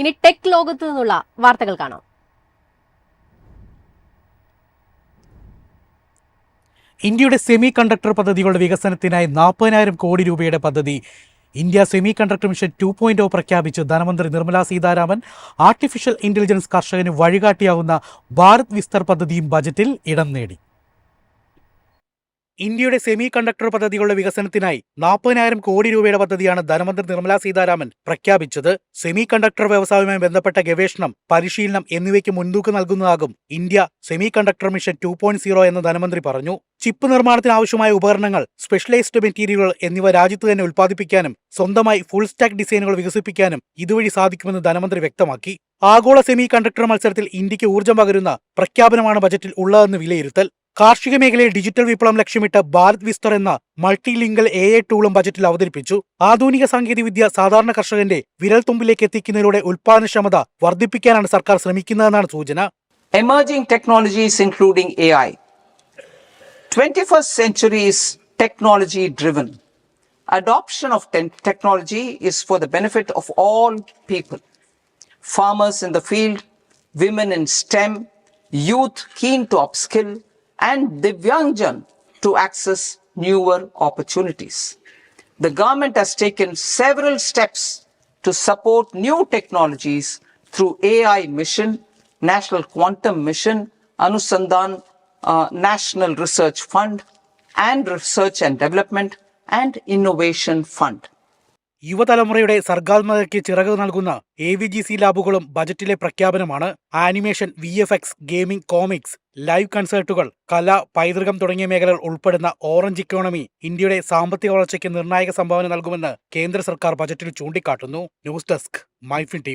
ഇനി ടെക് ലോകത്തു നിന്നുള്ള വാർത്തകൾ കാണാം. ഇന്ത്യയുടെ സെമി കണ്ടക്ടർ പദ്ധതികളുടെ വികസനത്തിനായി നാൽപ്പതിനായിരം കോടി രൂപയുടെ പദ്ധതി. India semiconductor mission two point O പ്രഖ്യാപിച്ച് ധനമന്ത്രി നിർമ്മല സീതാരാമൻ ആർട്ടിഫിഷ്യൽ ഇന്റലിജൻസ് കർഷകന് വഴികാട്ടിയാവുന്ന ഭാരത് വിസ്തർ പദ്ധതിയും ബജറ്റിൽ ഇടം നേടി. ഇന്ത്യയുടെ സെമി കണ്ടക്ടർ പദ്ധതികളുടെ വികസനത്തിനായി നാൽപ്പതിനായിരം കോടി രൂപയുടെ പദ്ധതിയാണ് ധനമന്ത്രി നിർമ്മലാ സീതാരാമൻ പ്രഖ്യാപിച്ചത്. സെമി കണ്ടക്ടർ വ്യവസായവുമായി ബന്ധപ്പെട്ട ഗവേഷണം പരിശീലനം എന്നിവയ്ക്ക് മുൻതൂക്കം നൽകുന്നതാകും India semiconductor mission two എന്ന് ധനമന്ത്രി പറഞ്ഞു. ചിപ്പ് നിർമ്മാണത്തിന് ആവശ്യമായ ഉപകരണങ്ങൾ സ്പെഷ്യലൈസ്ഡ് മെറ്റീരിയലുകൾ എന്നിവ രാജ്യത്ത് തന്നെ ഉൽപ്പാദിപ്പിക്കാനും സ്വന്തമായി ഫുൾ സ്റ്റാക്ക് ഡിസൈനുകൾ വികസിപ്പിക്കാനും ഇതുവഴി സാധിക്കുമെന്ന് ധനമന്ത്രി വ്യക്തമാക്കി. ആഗോള സെമി കണ്ടക്ടർ മത്സരത്തിൽ ഇന്ത്യയ്ക്ക് ഊർജം പകരുന്ന പ്രഖ്യാപനമാണ് ബജറ്റിൽ ഉള്ളതെന്ന് വിലയിരുത്തൽ. കാർഷിക മേഖലയിൽ ഡിജിറ്റൽ വിപ്ലവം ലക്ഷ്യമിട്ട് ഭാരത് വിസ്തർ എന്ന മൾട്ടി ലിംഗൽ എ ഐ ടൂളും ബജറ്റിൽ അവതരിപ്പിച്ചു. ആധുനിക സാങ്കേതിക വിദ്യ സാധാരണ കർഷകന്റെ വിരൽത്തുമ്പിലേക്ക് എത്തിക്കുന്നതിലൂടെ ഉൽപാദനക്ഷമത വർദ്ധിപ്പിക്കാനാണ് സർക്കാർ ശ്രമിക്കുന്നതെന്നാണ് സൂചന. Emerging technologies including A I twenty first centuries technology driven adoption of technology is for the benefit of all people farmers in the field women in STEM youth keen to upskill and Divyangjan to access newer opportunities. The government has taken several steps to support new technologies through AI Mission, National Quantum Mission, Anusandhan uh, National Research Fund, and Research and Development and Innovation Fund. യുവതലമുറയുടെ സർഗാത്മകതയ്ക്ക് ചിറക് നൽകുന്ന A V G C ലാബുകളും ബജറ്റിലെ പ്രഖ്യാപനമാണ്. Animation V F X gaming comics live കൺസേർട്ടുകൾ കല പൈതൃകം തുടങ്ങിയ മേഖലകൾ ഉൾപ്പെടുന്ന ഓറഞ്ച് ഇക്കോണമി ഇന്ത്യയുടെ സാമ്പത്തിക വളർച്ചയ്ക്ക് നിർണായക സംഭാവന നൽകുമെന്ന് കേന്ദ്ര സർക്കാർ ബജറ്റിൽ ചൂണ്ടിക്കാട്ടുന്നു. News desk MyFin T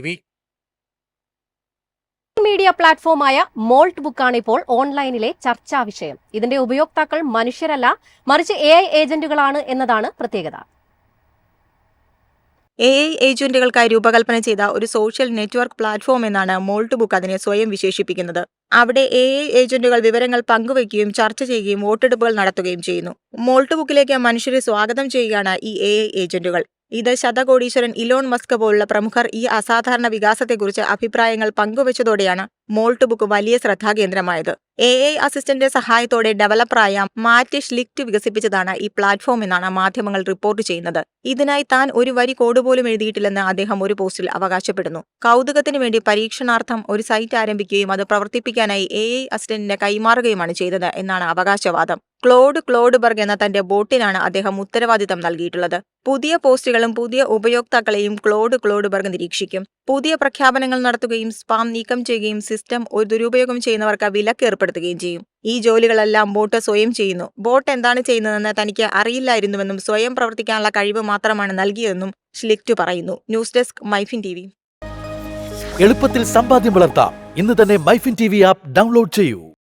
media പ്ലാറ്റ്ഫോമായ മോൾട്ട് ബുക്കാണ് ഇപ്പോൾ ഓൺലൈനിലെ ചർച്ചാ വിഷയം. ഇതിന്റെ ഉപയോക്താക്കൾ മനുഷ്യരല്ല മറിച്ച് എ ഏജന്റുകളാണ് എന്നതാണ് പ്രത്യേകത. എ ഐ ഏജന്റുകൾക്കായി രൂപകൽപ്പന ചെയ്ത ഒരു സോഷ്യൽ നെറ്റ്വർക്ക് പ്ലാറ്റ്ഫോം എന്നാണ് മോൾട്ട് ബുക്ക് അതിനെ സ്വയം വിശേഷിപ്പിക്കുന്നത്. അവിടെ എ ഐ ഏജന്റുകൾ വിവരങ്ങൾ പങ്കുവയ്ക്കുകയും ചർച്ച ചെയ്യുകയും വോട്ടെടുപ്പുകൾ നടത്തുകയും ചെയ്യുന്നു. മോൾട്ട് ബുക്കിലേക്ക് മനുഷ്യരെ സ്വാഗതം ചെയ്യുകയാണ് ഈ എ ഐ ഏജന്റുകൾ ഇത് ശതകോടീശ്വരൻ ഇലോൺ മസ്ക് പോലുള്ള പ്രമുഖർ ഈ അസാധാരണ വികാസത്തെക്കുറിച്ച് അഭിപ്രായങ്ങൾ പങ്കുവച്ചതോടെയാണ് മോൾട്ട് ബുക്ക് വലിയ ശ്രദ്ധാകേന്ദ്രമായത്. എ ഐ അസിസ്റ്റന്റ് സഹായത്തോടെ ഡെവലപ്പറായ മാറ്റ് ഷ്ലിക്റ്റ് വികസിപ്പിച്ചതാണ് ഈ പ്ലാറ്റ്ഫോം എന്നാണ് മാധ്യമങ്ങൾ റിപ്പോർട്ട് ചെയ്യുന്നത്. ഇതിനായി താൻ ഒരു വരി കോഡ് പോലും എഴുതിയിട്ടില്ലെന്ന് അദ്ദേഹം ഒരു പോസ്റ്റിൽ അവകാശപ്പെടുന്നു. കൗതുകത്തിന് വേണ്ടി പരീക്ഷണാർത്ഥം ഒരു സൈറ്റ് ആരംഭിക്കുകയും അത് പ്രവർത്തിപ്പിക്കാനായി എ ഐ അസിസ്റ്റന്റിന് കൈമാറുകയുമാണ് ചെയ്തത് എന്നാണ് അവകാശവാദം. ക്ലോഡ് ക്ലോഡ്ബർഗ് എന്ന തന്റെ ബോട്ടിനാണ് അദ്ദേഹം ഉത്തരവാദിത്തം നൽകിയിട്ടുള്ളത്. പുതിയ പോസ്റ്റുകളും പുതിയ ഉപയോക്താക്കളെയും ക്ലോഡ് ക്ലോഡ്ബർഗ് നിരീക്ഷിക്കും. പുതിയ പ്രഖ്യാപനങ്ങൾ നടത്തുകയും സ്പാം നീക്കം ചെയ്യുകയും സിസ്റ്റം ഒരു ദുരുപയോഗം ചെയ്യുന്നവർക്ക് വിലക്ക് ഏർപ്പെടുത്തുകയും ചെയ്യും. ഈ ജോലികളെല്ലാം ബോട്ട് സ്വയം ചെയ്യുന്നു. ബോട്ട് എന്താണ് ചെയ്യുന്നതെന്ന് തനിക്ക് അറിയില്ലായിരുന്നുവെന്നും സ്വയം പ്രവർത്തിക്കാനുള്ള കഴിവ് മാത്രമാണ് നൽകിയതെന്നും ഷ്ലിക്റ്റു പറയുന്നു. ന്യൂസ് ഡെസ്ക് മൈഫിൻ ടി എളുപ്പത്തിൽ സമ്പാദ്യം വളർത്താം. ഇന്ന് തന്നെ മൈഫിൻ ടി ആപ്പ് ഡൗൺലോഡ് ചെയ്യൂ.